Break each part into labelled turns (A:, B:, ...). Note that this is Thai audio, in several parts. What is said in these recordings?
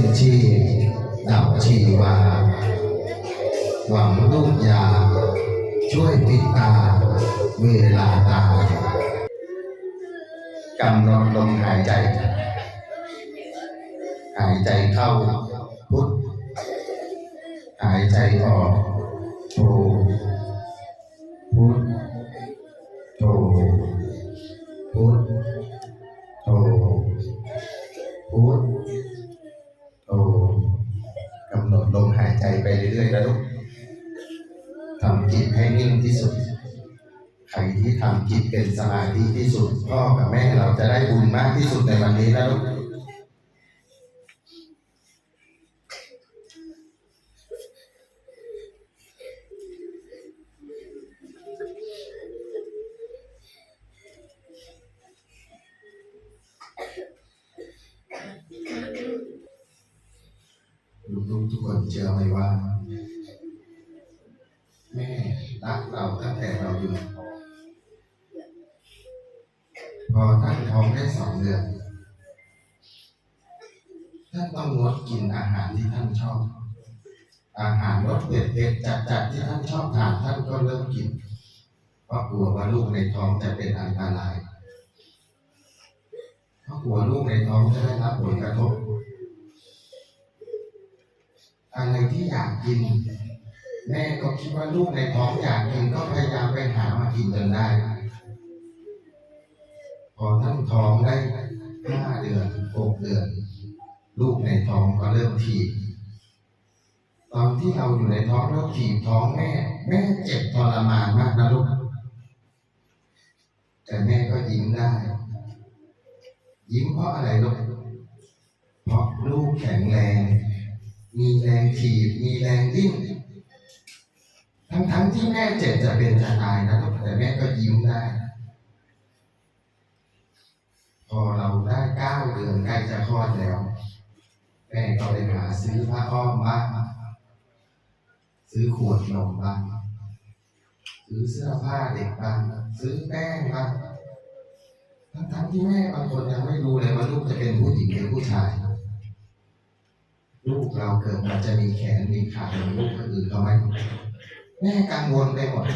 A: นชีพดับชีวา หวังลูกยา ช่วยปิดตา เวลาตายกำหนดลมหายใจ หายใจเข้าพุทธหายใจออกโท จิตให้นิ่งที่สุด ใครที่ทำจิตเป็นสมาธิที่สุด พ่อกับแม่เราจะได้บุญมากที่สุดในวันนี้นะลูกลูกๆทุกคนเชื่อไหมว่า อยู่ในท้องพอตั้งท้องได้สองเดือนท่านต้องงดกินอาหารที่ท่านชอบ อาหารรสเผ็ดๆจัดๆที่ท่านชอบทานท่านก็เริ่มกินเพราะกลัวว่าลูกในท้องจะเป็นอันตรายเพราะกลัวลูกในท้องจะได้รับผลกระทบอะไรที่อยากกิน แม่ก็คิดว่าลูกในท้องอยากกินก็พยายามไปหามากินจนได้ พอท่านท้องได้ห้าเดือนหกเดือน ลูกในท้องก็เริ่มถีบตอนที่เราอยู่ในท้องแล้วถีบท้องแม่ แม่เจ็บทรมานมากนะลูกแต่แม่ก็ยิ้มได้ ยิ้มเพราะอะไรลูกเพราะลูกแข็งแรง มีแรงถีบมีแรงดิ้น ทั้งๆที่แม่เจ็บจะเป็นจะตายนะลูกแต่แม่ก็ยิ้มได้ พอเราได้เก้าเดือนใกล้จะคลอดแล้ว แม่ก็ไปหาซื้อผ้าอ้อมบ้างซื้อขวดนมบ้างซื้อเสื้อผ้าเด็กบ้างซื้อแป้งบ้างทั้งๆที่แม่บางคนยังไม่รู้เลยว่าลูกจะเป็นผู้หญิงหรือผู้ชายลูกเราเกิดมาจะมีแขนมีขาเหมือนลูกคนอื่นเขาไหม แม่กังวลไปหมด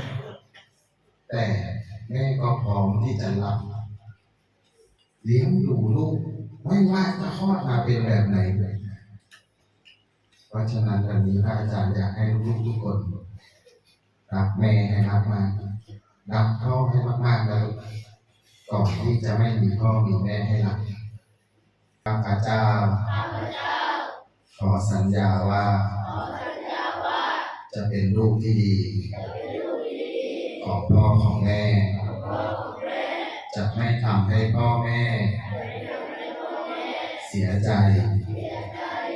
A: แต่แม่ก็พร้อมที่จะรับเลี้ยงดูลูก ไม่ว่าจะคลอดมาเป็นแบบไหนเพราะฉะนั้นวันนี้พระอาจารย์อยากให้ลูกทุกคนรักแม่ให้มากมากรักพ่อให้มากๆแล้วก่อนที่จะไม่มีพ่อมีแม่ให้รักข้าพเจ้า ขอสัญญาว่า จะเป็นลูกที่ดี ของพ่อของแม่ จะไม่ทำให้พ่อแม่ เสียใจ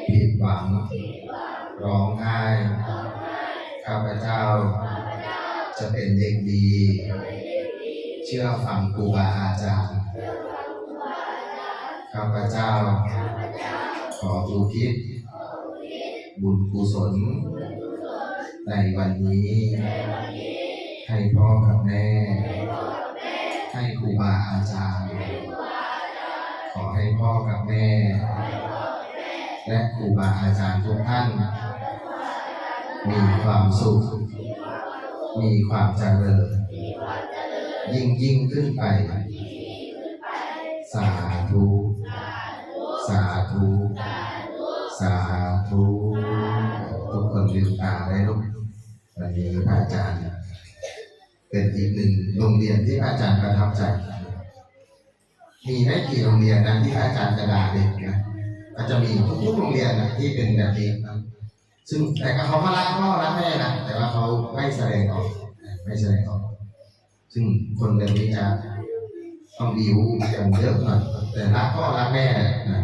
A: ผิดหวัง ร้องไห้ ข้าพเจ้า จะเป็นเด็กดี เชื่อฟังครูบาอาจารย์ ข้าพเจ้า ขออุทิศบุญกุศล ในวันนี้ ให้พ่อกับแม่ ให้ครูบาอาจารย์ ขอให้พ่อกับแม่ และครูบาอาจารย์ทุกท่าน มีความสุข มีความเจริญ ยิ่งยิ่งขึ้นไป สาธุ สาธุ สาธุ ลืมตาได้ลูกวันนี้พระอาจารย์เป็นอีกหนึ่งโรงเรียนที่พระอาจารย์ประทับใจ มีไม่กี่โรงเรียนนะที่พระอาจารย์จะด่าเด็กนะก็จะมีทุกๆโรงเรียนนะที่เป็นแบบนี้นะซึ่งแต่ก็เขาก็รักพ่อรักแม่นะแต่ว่าเขาไม่แสดงออกไม่แสดงออกซึ่งคนแบบนี้จะต้องบิวกันเยอะหน่อยแต่รักพ่อรักแม่นะ